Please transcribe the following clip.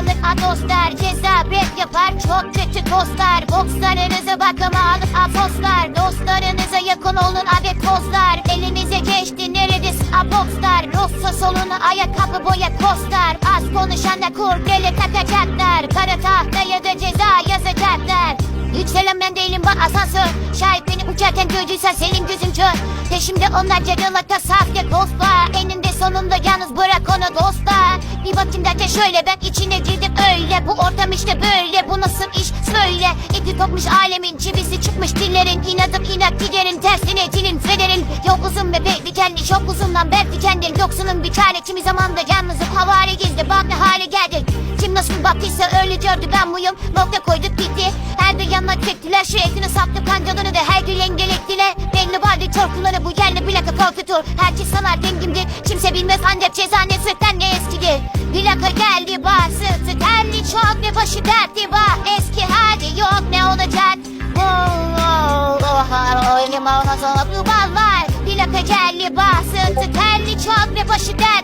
A dostlar ceza bet yapar. Çok kötü dostlar Bokslarınızı bakıma alın apostlar. Dostlarınıza yakın olun adet tozlar. Elinize geçti neredesin abokslar Rossa soluna ayakkabı boya kostar. Az konuşan da kurdele takacaklar. Kara tahtaya da ceza yazacaklar. Yükselen ben değilim bak asansör. Şahit beni uçarken gördüysen senin gözün kör. Peşimde onlarca yıllıkta sahte dostlar. Eninde sonunda yalnız bırak onu dostlar Bir bakayım derken şöyle ben içine girdim öyle. Bu ortam işte böyle bu nasıl iş? Söyle. İpi kopmuş alemin çivisi çıkmış dillerin. İnadım inat giderin tersine dilin federin. Yok uzun bebek dikenli çok uzundan ben dikendim. Yoksunun bir tane kimi zamanda yalnızım. Havale gizli bak ne hale geldik Kim nasıl baktıysa öyle gördü ben buyum. Nokta koyduk gitti. Her bir yanına çektiler şu etini saptı kancalarını da Belli vardı korkuları bu yerli plaka korkutur Herkes sanar dengimdir kimse bilmez ancak ceza ne sütten ne eskidir Plaka geldi bası terli çok ne başı dertli var Eski hali yok ne olacak Oh, oh, oh, oh, oynama ona sonra var Plaka geldi bası terli çok ne başı dertli